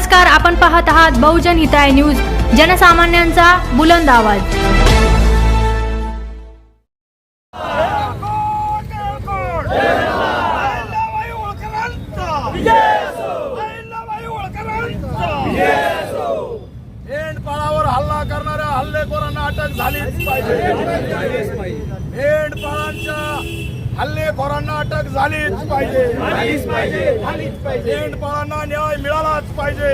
नमस्कार आपण पाहत आहात बहुजन हिताय न्यूज जनसामान्यांचा बुलंद आवाज. मेंढपाळावर हल्ला करणाऱ्या हल्लेखोरांना अटक झालीच पाहिजे. मेंढपाळांच्या हल्लेखोरांना अटक झालीच पाहिजे. मेंढपाळांना न्याय मिळालाच पाहिजे.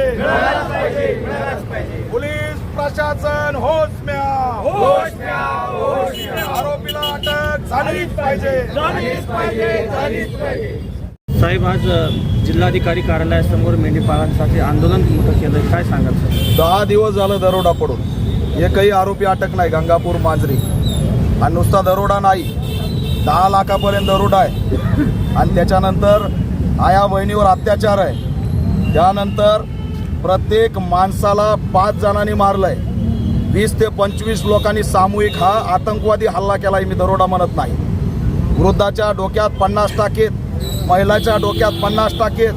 पोलीस प्रशासन होश म्या. आरोपीला अटक झालीच पाहिजे. झालीच पाहिजे झालीच पाहिजे. साहेब आज जिल्हाधिकारी कार्यालयासमोर मेंढीपाळांसाठी आंदोलन मोठं केलं काय सांगाल दहा दिवस झालं दरोडा पडून. एकही आरोपी अटक नाही. गंगापूर मांजरी. आणि नुसता दरोडा नाही. दहा लाखापर्यंत दरोडा आहे. आणि त्याच्यानंतर आया बहिणीवर अत्याचार आहे. त्यानंतर प्रत्येक माणसाला पाच जणांनी मारलंय. वीस ते पंचवीस लोकांनी सामूहिक हा आतंकवादी हल्ला केलाय मी दरोडा म्हणत नाही. वृद्धाच्या डोक्यात पन्नास टाकेत महिलाच्या डोक्यात पन्नास टाकेत.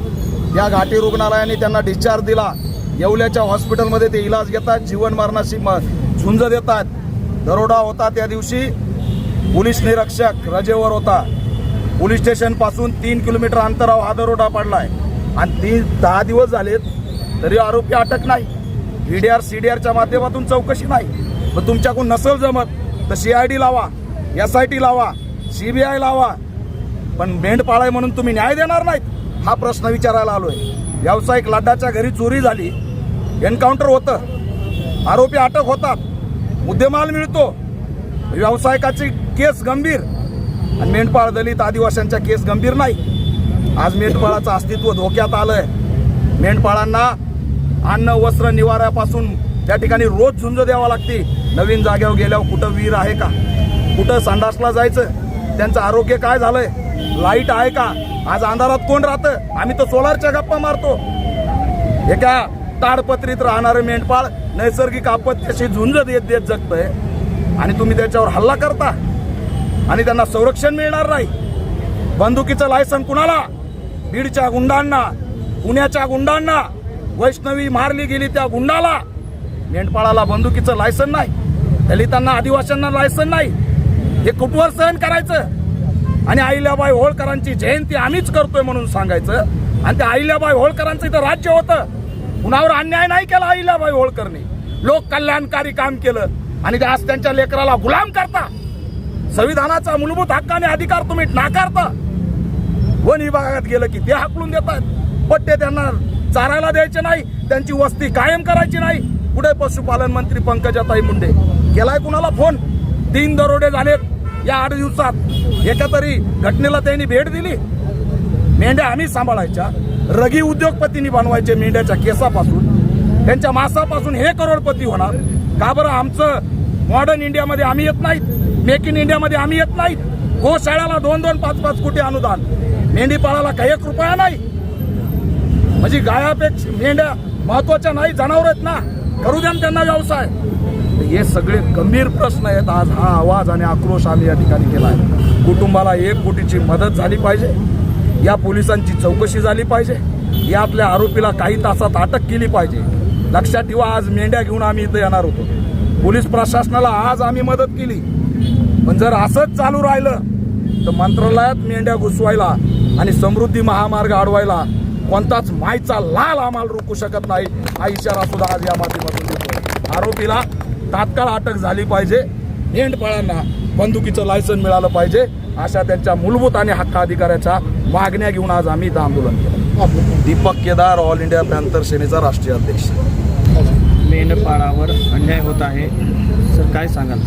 या घाटी रुग्णालयाने त्यांना डिस्चार्ज दिला. येवल्याच्या हॉस्पिटलमध्ये ते इलाज घेतात जीवन मरणाशी म झुंज देतात. दरोडा होता त्या दिवशी. पोलीस निरीक्षक रजेवर होता. पोलीस स्टेशनपासून तीन किलोमीटर अंतरावर हा दरोडा आहे आणि तीन दहा दिवस झालेत तरी आरोपी अटक नाही. ईडीआर सी डी आरच्या माध्यमातून चौकशी नाही. मग तुमच्याकडून नसल जमत तर सी आय डी लावा एस आय टी लावा सी बी आय लावा. पण मेंढ आहे म्हणून तुम्ही न्याय देणार नाहीत हा प्रश्न विचारायला आलो आहे व्यावसायिक लड्डाच्या घरी चोरी झाली एन्काउंटर होतं. आरोपी अटक होतात मुद्देमाल मिळतो. व्यावसायिकाची केस गंभीर. आणि मेंढपाळ दलित आदिवाशांच्या केस गंभीर नाही. आज मेंढपाळाचं अस्तित्व धोक्यात आलंय. मेंढपाळांना अन्न वस्त्र निवाऱ्यापासून त्या ठिकाणी रोज झुंज द्यावा लागते. नवीन जागेवर गेल्यावर कुठं विहीर आहे का? कुठं संडासला जायचं? त्यांचं आरोग्य काय झालंय? लाइट आहे का? आज अंधारात कोण राहतं? आम्ही तर सोलारच्या गप्पा मारतो. एका ताडपत्रीत राहणारं मेंढपाळ नैसर्गिक आपत्त्याशी झुंज देत देत जगतंय. आणि तुम्ही त्याच्यावर हल्ला करता. आणि त्यांना संरक्षण मिळणार नाही. बंदुकीचं लायसन कुणाला? बीडच्या गुंडांना पुण्याच्या गुंडांना वैष्णवी मारली गेली त्या गुंडाला. मेंढपाळाला बंदुकीचं लायसन नाही. दलितांना आदिवासींना लायसन नाही. हे कुठवर सहन करायचं? आणि अहिल्याबाई होळकरांची जयंती आम्हीच करतोय म्हणून सांगायचं. आणि त्या अहिल्याबाई होळकरांचं इथं राज्य होतं. कुणावर अन्याय नाही केला अहिल्याबाई होळकरने. लोक कल्याणकारी काम केलं. आणि आज त्यांच्या लेकराला गुलाम करता. संविधानाचा मूलभूत हक्क आणि अधिकार तुम्ही नाकारता. वन विभागात गेलं की ते हाकलून देतात. पट्टे त्यांना चारायला द्यायचे नाही. त्यांची वस्ती कायम करायची नाही. पुढे पशुपालन मंत्री पंकजाताई मुंडे. केलाय कुणाला फोन? तीन दरोडे झालेत या आठ दिवसात. एका तरी घटनेला त्यांनी भेट दिली. मेंढ्या आम्ही सांभाळायच्या. रगी उद्योगपतींनी बनवायचे मेंढ्याच्या केसापासून. त्यांच्या मासापासून हे करोडपती होणार. का बरं आमचं मॉडर्न इंडियामध्ये आम्ही येत नाहीत? मेक इन इंडियामध्ये आम्ही येत नाहीत. हो, गोशाळ्याला दोन दोन पाच पाच कोटी अनुदान. मेंढीपाळाला काही एक रुपया नाही. म्हणजे गायापेक्षा मेंढ्या महत्त्वाच्या नाही जनावर आहेत ना. करू द्या त्यांना व्यवसाय. हे सगळे गंभीर प्रश्न आहेत. आज हा आवाज आणि आक्रोश आम्ही या ठिकाणी केला आहे कुटुंबाला एक कोटीची मदत झाली पाहिजे. या पोलिसांची चौकशी झाली पाहिजे. यातल्या आरोपीला काही तासात अटक केली पाहिजे. लक्षात ठेवा आज मेंढ्या घेऊन आम्ही इथं येणार होतो. पोलीस प्रशासनाला आज आम्ही मदत केली. पण जर असंच चालू राहिलं तर मंत्रालयात मेंढ्या घुसवायला आणि समृद्धी महामार्ग अडवायला कोणताच मायचा लाल आम्हाला रोखू शकत नाही हा इशारा सुद्धा आज या माध्यमातून देतो आरोपीला तात्काळ अटक झाली पाहिजे. मेंढपाळांना बंदुकीचं लायसन मिळालं पाहिजे. अशा त्यांच्या मूलभूत आणि हक्क अधिकाऱ्याच्या मागण्या घेऊन आज आम्ही इथं आंदोलन केलं. Deepak Kedar All India Panther सेनेचा राष्ट्रीय अध्यक्ष. मेंढपाळावर अन्याय होत आहे. सर काय सांगाल?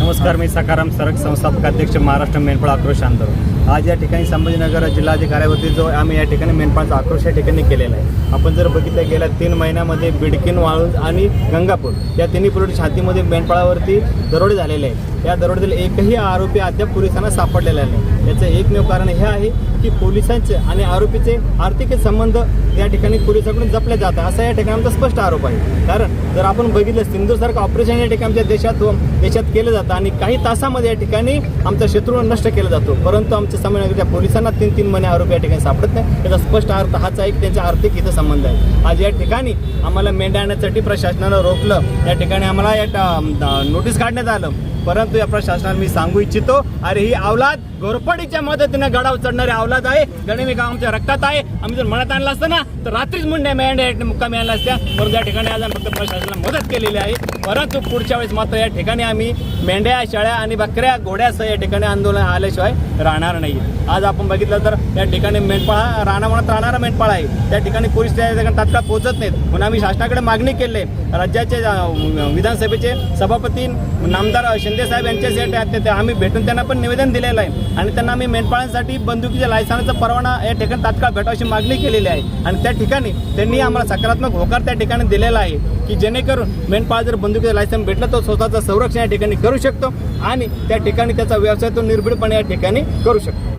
नमस्कार मी सकाराम सरक संस्थापक अध्यक्ष महाराष्ट्र मेंढपाळ आक्रोश आंदोलन आज या ठिकाणी संभाजीनगर जिल्हाधिकाऱ्यावरती जो आम्ही या ठिकाणी मेंढपाळाचा आक्रोश या ठिकाणी केलेला आहे. आपण जर बघितलं गेल्या तीन महिन्यामध्ये बिडकीन वाळूज आणि गंगापूर या तिन्ही पोलीस छातीमध्ये मेंढपाळावरती दरोडे झालेले आहेत. या दरोड्यातील एकही आरोपी अद्याप पोलिसांना सापडलेला नाही. याचं एकमेव कारण हे आहे की पोलिसांचे आणि आरोपीचे आर्थिक संबंध या ठिकाणी पोलिसांकडून जपले जातात. असा या ठिकाणी आमचा स्पष्ट आरोप आहे. कारण जर आपण बघितलं सिंधूसारखं ऑपरेशन या ठिकाणी आमच्या देशात देशात केलं जातं आणि काही तासामध्ये या ठिकाणी आमचा शत्रू नष्ट केला जातो. परंतु आमचं त्यांच्या संबंधाच्या पोलिसांना तीन तीन महिने आरोपी या ठिकाणी सापडत नाही. त्याचा स्पष्ट अर्थ हाच आहे की त्यांचा आर्थिक इथं संबंध आहे. आज या ठिकाणी आम्हाला मेंढ्या आणण्यासाठी प्रशासनानं रोखलं. या ठिकाणी आम्हाला या नोटीस काढण्यात आलं. परंतु या प्रशासनाला मी सांगू इच्छितो अरे ही अवलाद घोरपडीच्या मदतीने गडावर चढणारी अवलाद आहे. गणिमी गाव आमच्या रक्तात आहे. आम्ही जर मनात आणलं असतं ना तर रात्रीच मुंड्या मेंढ्या या मुक्कामी आणल्या असत्या. परंतु या ठिकाणी आज आम्ही फक्त प्रशासनाला मदत केलेली आहे. परंतु पुढच्या वेळेस मात्र या ठिकाणी आम्ही मेंढ्या शेळ्या आणि बकऱ्या घोड्यासह या ठिकाणी आंदोलन आल्याशिवाय राहणार नाही. आज आपण बघितलं तर या ठिकाणी मेंढपाळा राणा म्हणत राहणारा मेंढपाळ आहे. त्या ठिकाणी पोलीस त्या ठिकाणी तात्काळ पोहोचत नाहीत. म्हणून आम्ही शासनाकडे मागणी केली आहे. राज्याचे विधानसभेचे सभापती नामदार शिंदे साहेब यांच्यासाठी आम्ही भेटून त्यांना पण निवेदन दिलेलं आहे. आणि त्यांना आम्ही मेंढपाळांसाठी बंदुकीच्या लायसनचा परवाना या ठिकाणी तात्काळ भेटावशी मागणी केलेली आहे. आणि त्या ठिकाणी त्यांनी आम्हाला सकारात्मक होकार त्या ठिकाणी दिलेला आहे की जेणेकरून मेंढपाळ जर बंदुकीचं लायसन भेटलं तर स्वतःचं संरक्षण या ठिकाणी करू शकतो आणि त्या ठिकाणी त्याचा व्यवसाय तो निर्भीडपणे या ठिकाणी करू शकतो.